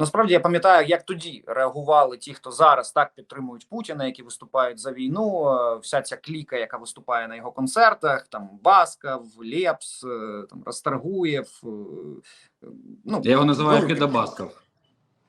насправді я пам'ятаю, як тоді реагували ті, хто зараз так підтримують Путіна, які виступають за війну. е, Вся ця кліка, яка виступає на його концертах, там Басков, Лепс, е, там Расторгуєв. е, Ну Я його називаю Кида Підабасков.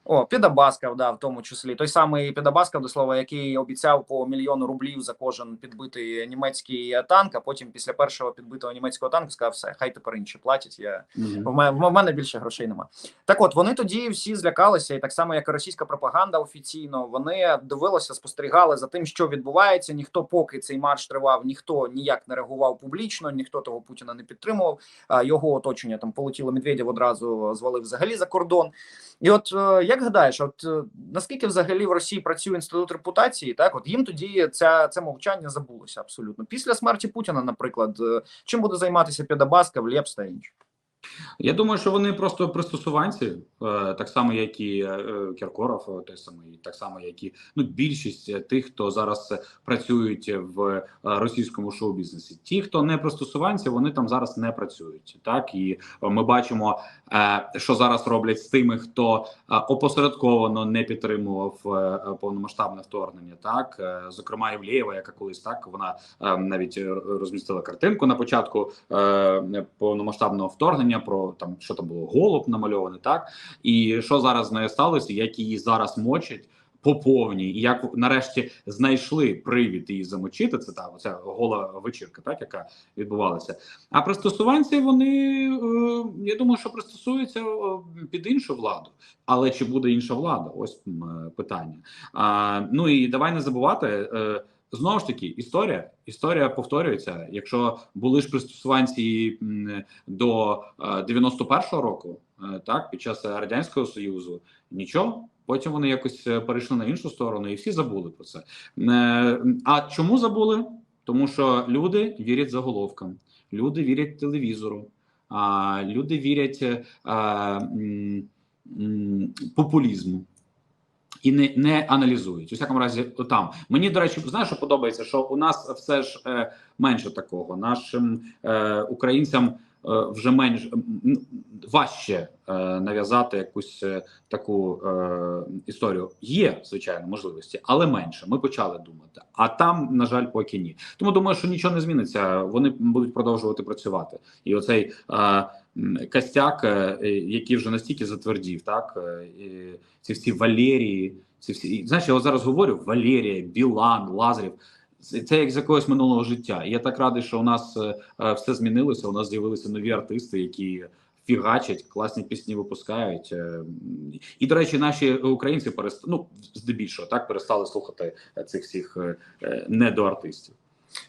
О, Підабаскав, да, в тому числі. Той самий Підабаскав, до слова, який обіцяв по мільйону рублів за кожен підбитий німецький танк, а потім після першого підбитого німецького танку сказав, все, хай тепер інші платять. Я в мене, в мене більше грошей нема. Так от вони тоді всі злякалися, і так само, як і російська пропаганда офіційно, вони дивилися, спостерігали за тим, що відбувається. Ніхто, поки цей марш тривав, ніхто ніяк не реагував публічно, ніхто того Путіна не підтримував. Його оточення там полетіло Медведєв одразу звалив взагалі за кордон. І от е, як гадаєш, от е, наскільки взагалі в Росії працює інститут репутації? Так, от їм тоді ця це мовчання забулося абсолютно. Після смерті Путіна, наприклад, е, чим буде займатися Підабаскав, Лєпс та інші? Я думаю, що вони просто пристосуванці, е, так само, як і е, Кіркоров, е, той самий, так само, як і ну, більшість тих, хто зараз працюють в російському шоу-бізнесі. Ті, хто не пристосуванці, вони там зараз не працюють. Так і ми бачимо, що зараз роблять з тими, хто опосередковано не підтримував повномасштабне вторгнення. Так, зокрема, Євлєєва, яка колись так вона навіть розмістила картинку на початку повномасштабного вторгнення про там, що там було голуб намальований, так і що зараз з нею сталося, як її зараз мочать. По повній, і як нарешті знайшли привід її замочити. Це та оця гола вечірка, так яка відбувалася. А пристосуванці вони е, я думаю, що пристосуються е, під іншу владу. Але чи буде інша влада? Ось е, питання. А, ну і давай не забувати. Е, Знову ж таки, історія історія повторюється. Якщо були ж пристосуванці до е, 91-го року, е, так під час радянського союзу, нічого. Потім вони якось е, перейшли на іншу сторону, і всі забули про це. Е, А чому забули? Тому що люди вірять заголовкам, люди вірять телевізору, люди вірять е, популізму і не, не аналізують. У всякому разі, там мені до речі, знаєш, що подобається, що у нас все ж е, менше такого. Нашим е, українцям е, вже менш важче е, нав'язати якусь е, таку е, історію. Є звичайно можливості, але менше. Ми почали думати. А там, на жаль, поки ні. Тому думаю, що нічого не зміниться. Вони будуть продовжувати працювати. І оцей е, костяк, е, який вже настільки затвердів, так е, ці всі Валерії, ці всі знаєш, я зараз говорю: Валерія, Білан, Лазарів. Це як з якогось минулого життя. Я так радий, що у нас е, все змінилося. У нас з'явилися нові артисти, які фігачать, класні пісні випускають. І, до речі, наші українці перест... ну, здебільшого так перестали слухати цих всіх недоартистів.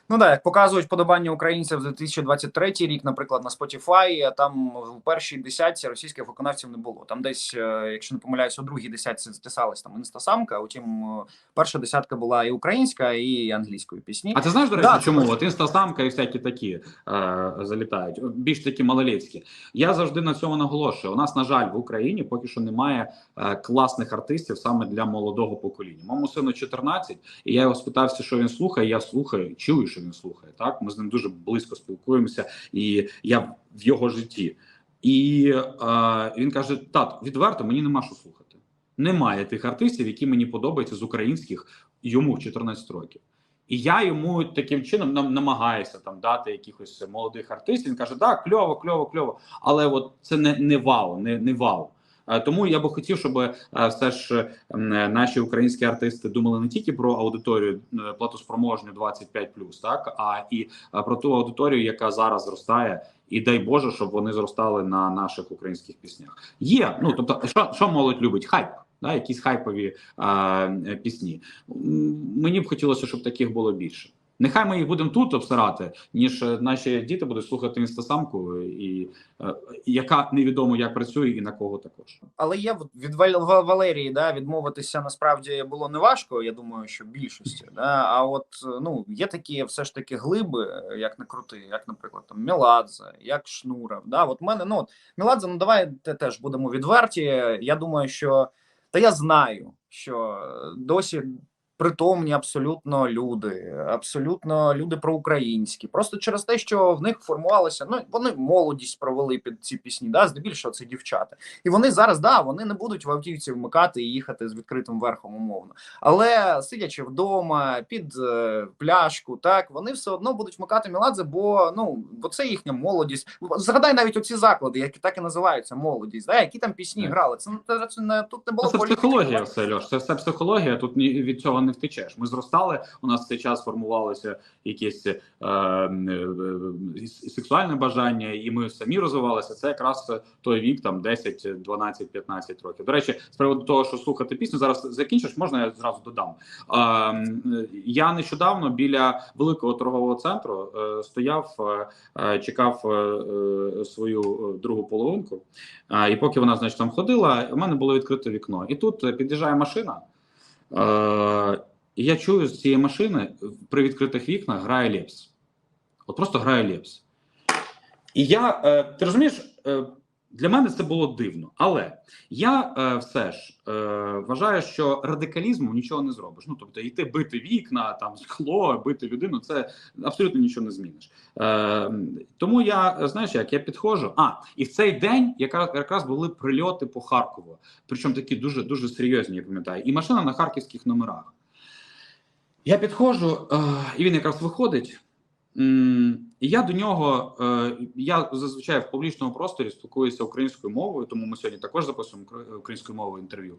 Ну так, як показують вподобання українців за 2023 рік, наприклад, на Spotify, там в першій десятці російських виконавців не було. Там десь, е, якщо не помиляюсь, у другій десятці стисалась там інстасамка. Утім, е, перша десятка була і українська, і англійською пісні. А ти знаєш, до речі, Да, чому? От інстасамка і всякі такі е, залітають, більш такі малолетські. Я завжди на цьому наголошую. У нас, на жаль, в Україні поки що немає е, класних артистів саме для молодого покоління. Моєму сину 14, і я його спитався, що він слухає. Я слухаю, чую, що він слухає. Так, ми з ним дуже близько спілкуємося, і я в його житті. І е, він каже: тат, відверто мені нема що слухати. Немає тих артистів, які мені подобаються з українських йому в 14 років. І я йому таким чином нам намагаюся там дати якихось молодих артистів. Він каже: так, кльово, кльово, кльово. Але от це не, не вау, не, не вау. Е, Тому я би хотів, щоб е, все ж наші українські артисти думали не тільки про аудиторію е, платоспроможню 25+, так а і е, про ту аудиторію, яка зараз зростає, і дай Боже, щоб вони зростали на наших українських піснях. Є ну тобто, що, що молодь любить? Хайп. Да, якісь хайпові а, е, пісні. Мені б хотілося, щоб таких було більше. Нехай ми їх будемо тут обсирати, ніж е, наші діти будуть слухати інстасамку, і е, яка невідомо як працює і на кого також. Але в- від Вал- Валерії, да, відмовитися насправді було не важко. Я думаю, що більшості. Да, а от е, ну є такі все ж таки глиби, як не крути, як, наприклад, там Меладзе, як Шнуров. Да, от мене ну от, Меладзе, ну давай те теж будемо відверті. Я думаю, що та я знаю, що досі притомні абсолютно люди, абсолютно люди проукраїнські. Просто через те, що в них формувалося, ну вони молодість провели під ці пісні, да, здебільшого це дівчата. І вони зараз, да, вони не будуть в автівці вмикати і їхати з відкритим верхом умовно. Але сидячи вдома під е, пляшку, так вони все одно будуть вмикати Меладзе, бо ну бо це їхня молодість. Згадай навіть оці заклади, які так і називаються молодість, да, які там пісні грали. Це, це, це не тут не було Це політики. психологія, все Льош. Це все психологія. Тут ні від цього не втечеш. Ми зростали. У нас в цей час формувалося якесь е, е, е, сексуальне бажання, і ми самі розвивалися. Це якраз той вік, там 10, 12, 15 років. До речі, з приводу того, що слухати пісню, зараз закінчиш, можна я зразу додам. Е, я нещодавно біля великого торгового центру е, стояв, е, е, чекав е, е, свою е, другу половинку. А, і поки вона, значить, там ходила, у мене було відкрите вікно. І тут е, під'їжджає машина. Е, я чую з цієї машини при відкритих вікнах грає Лепс. От просто грає Лепс. І я, е, ти розумієш, е, для мене це було дивно. Але я е, все ж е, вважаю, що радикалізмом нічого не зробиш. Ну, тобто, йти бити вікна, там скло, бити людину, це абсолютно нічого не зміниш. Е, тому я знаєш, як я підходжу. А і в цей день яка якраз були прильоти по Харкову, причому такі дуже дуже серйозні, я пам'ятаю, і машина на харківських номерах. Я підходжу, е, і він якраз виходить. Я до нього, е, я зазвичай в публічному просторі спілкуюся українською мовою, тому ми сьогодні також записуємо українською мовою інтерв'ю.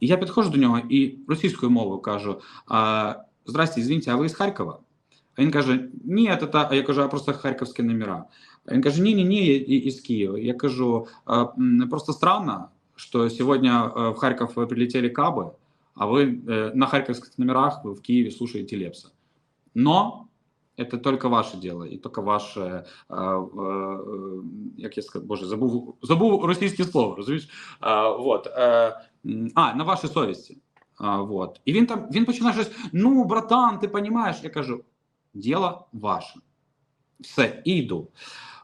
Я підходжу до нього і російською мовою кажу: а, Здрасте, извините, а ви з Харкова? А він каже: Ні, це та. А я кажу, а просто харківські номера. А він каже: Ні, ні, ні, я із Києва. Я кажу: просто странно, що сьогодні е, в Харків прилетели каби, а э, на харьковских номерах в Киеве слушаете Лепса. Но это только ваше дело, и только ваше, э, э, як я сказав, боже, забув, забув російське слово, розумієш? А, вот, е, м, а, на вашій совісті. А, вот. І він там, він починає щось, ну, братан, ти розумієш? Я кажу, діло ваше. Все, і йду.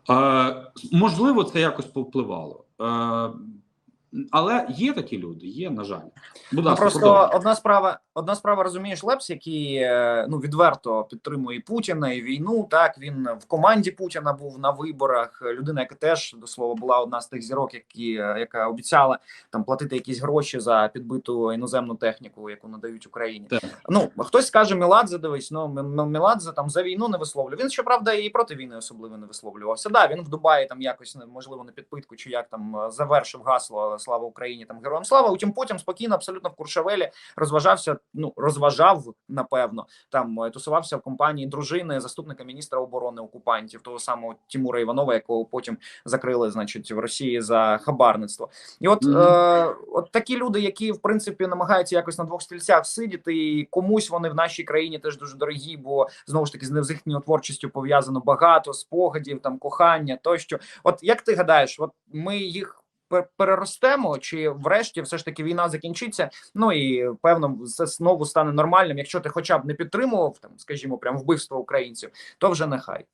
Е, можливо, це якось повпливало. Е, але є такі люди, є, на жаль. Будь Ну, ласка, просто продовжуй. одна справа, одна справа, розумієш, Лепс, який е, ну відверто підтримує Путіна і війну. Так він в команді Путіна був на виборах. Людина, яка теж до слова була одна з тих зірок, які е, яка обіцяла там платити якісь гроші за підбиту іноземну техніку, яку надають Україні. Так. Ну хтось скаже Меладзе, дивись, ну М- М- Меладзе там за війну не висловлював. Він щоправда і проти війни особливо не висловлювався. Да, він в Дубаї там якось можливо на підпитку чи як там е, завершив гасло Слава Україні, там героям слава. Утім, потім спокійно, абсолютно в Куршавелі розважався. Ну розважав напевно. Там е, тусувався в компанії дружини заступника міністра оборони окупантів, того самого Тимура Іванова, якого потім закрили, значить, в Росії за хабарництво. І от, Мгм. е, от такі люди, які в принципі намагаються якось на двох стільцях сидіти, і комусь вони в нашій країні теж дуже дорогі, бо знову ж таки з їхньою творчістю пов'язано багато спогадів, там кохання тощо. От як ти гадаєш, от ми їх. Пер- Переростемо, чи врешті все ж таки війна закінчиться? Ну і певно, це знову стане нормальним. Якщо ти хоча б не підтримував там, скажімо, прям вбивство українців, то вже нехай.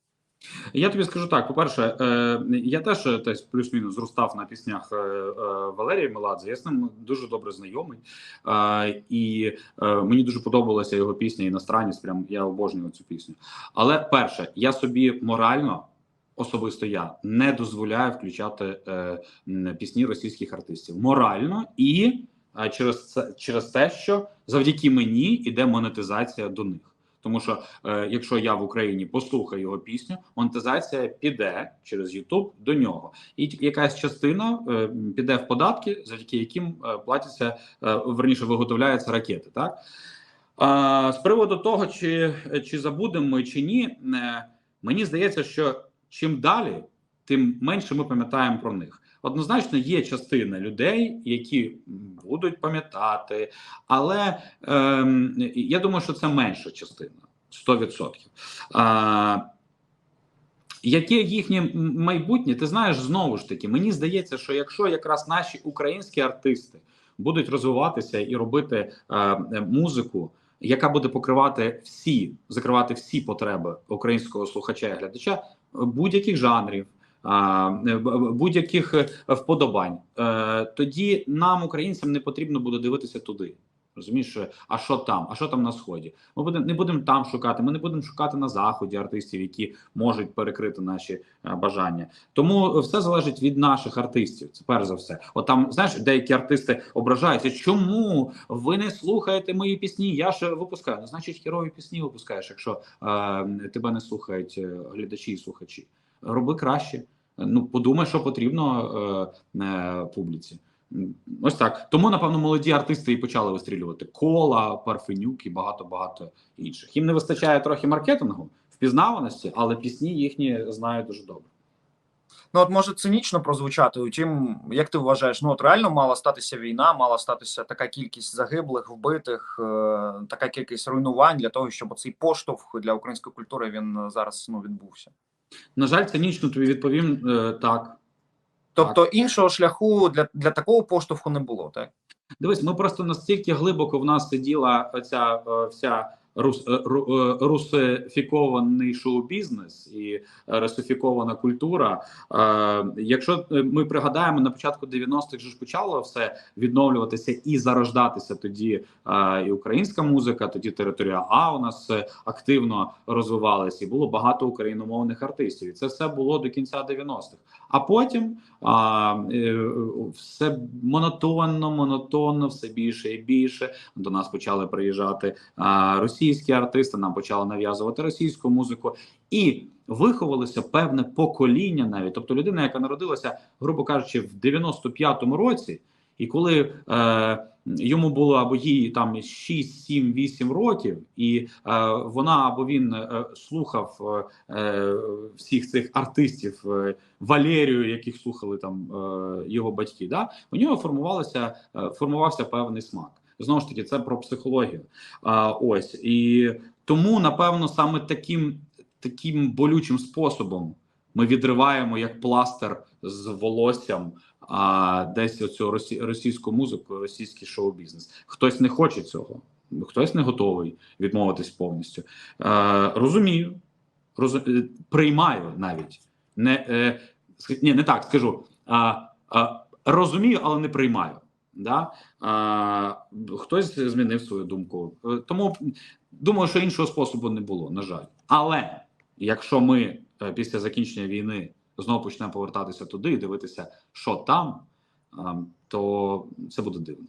Я тобі скажу так: по-перше, е, я теж десь плюс-мінус зростав на піснях е, е, Валерія Меладзе. Я з ним дуже добре знайомий. І мені дуже подобалася його пісня «Іностранець», Прям я обожнюю цю пісню. Але перше, я собі морально. Особисто я не дозволяю включати е, пісні російських артистів морально і е, через це через те, що завдяки мені йде монетизація до них. Тому що е, якщо я в Україні послухаю його пісню, монетизація піде через YouTube до нього, і якась частина е, піде в податки, завдяки яким е, платяться е, верніше виготовляються ракети. Так а, з приводу того, чи, чи забудемо ми чи ні, е, мені здається, що чим далі, тим менше ми пам'ятаємо про них. Однозначно, є частина людей, які будуть пам'ятати, але ем, я думаю, що це менша частина 100%. А, Яке їхнє майбутнє? Ти знаєш, знову ж таки, мені здається, що якщо якраз наші українські артисти будуть розвиватися і робити е, е, музику, яка буде покривати всі, закривати всі потреби українського слухача і глядача е, будь-яких жанрів, е, будь-яких е, вподобань, е, тоді нам, українцям, не потрібно буде дивитися туди. Розумієш, а що там? А що там на сході? Ми будемо не будемо там шукати. Ми не будемо шукати на заході артистів, які можуть перекрити наші е, бажання. Тому все залежить від наших артистів. Це перш за все. От там знаєш, деякі артисти ображаються. Чому ви не слухаєте мої пісні? Я ж випускаю. Ну, значить, херові пісні випускаєш, якщо е, тебе не слухають е, глядачі і слухачі. Роби краще. Ну подумай, що потрібно е, е, публіці. Ось так. Тому, напевно, молоді артисти і почали вистрілювати кола, парфенюк і багато багато інших. Їм не вистачає трохи маркетингу, впізнаваності, але пісні їхні знають дуже добре. Ну от може цинічно прозвучати. Утім, як ти вважаєш, ну от реально мала статися війна, мала статися така кількість загиблих, вбитих, е, така кількість руйнувань для того, щоб цей поштовх для української культури він зараз ну відбувся. На жаль, цинічно тобі відповім е, так. Тобто іншого шляху для, для такого поштовху не було, так? Дивись, ми просто настільки глибоко в нас сиділа оця е, вся рус, е, е, русифікований шоу-бізнес і русифікована культура. Якщо ми пригадаємо, на початку 90-х же ж почало все відновлюватися і зарождатися тоді і українська музика, тоді територія А у нас активно розвивалася, і було багато україномовних артистів. І це все було до кінця 90-х. А потім а, е, все монотонно, монотонно, все більше і більше. До нас почали приїжджати а, російські артисти, нам почали нав'язувати російську музику, і виховалося певне покоління, навіть тобто людина, яка народилася, грубо кажучи, в 95-му році, і коли е, йому було або їй там 6, 7, 8 років, і е, вона або він е, слухав е, всіх цих артистів. Е, Валерію, яких слухали там е, його батьки, да у нього формувалося е, формувався певний смак. Знову ж таки, це про психологію. А, ось і тому, напевно, саме таким таким болючим способом ми відриваємо як пластир з волоссям. А десь оцю росі, російську музику, російський шоу-бізнес. Хтось не хоче цього, хтось не готовий відмовитись повністю. Е, розумію, розу, е, приймаю навіть не е, ні, не так скажу. А, а, розумію, але не приймаю. Да? А, хтось змінив свою думку. Е, Тому думаю, що іншого способу не було, на жаль. Але якщо ми е, після закінчення війни знову почнемо повертатися туди і дивитися, що там, то це буде дивно.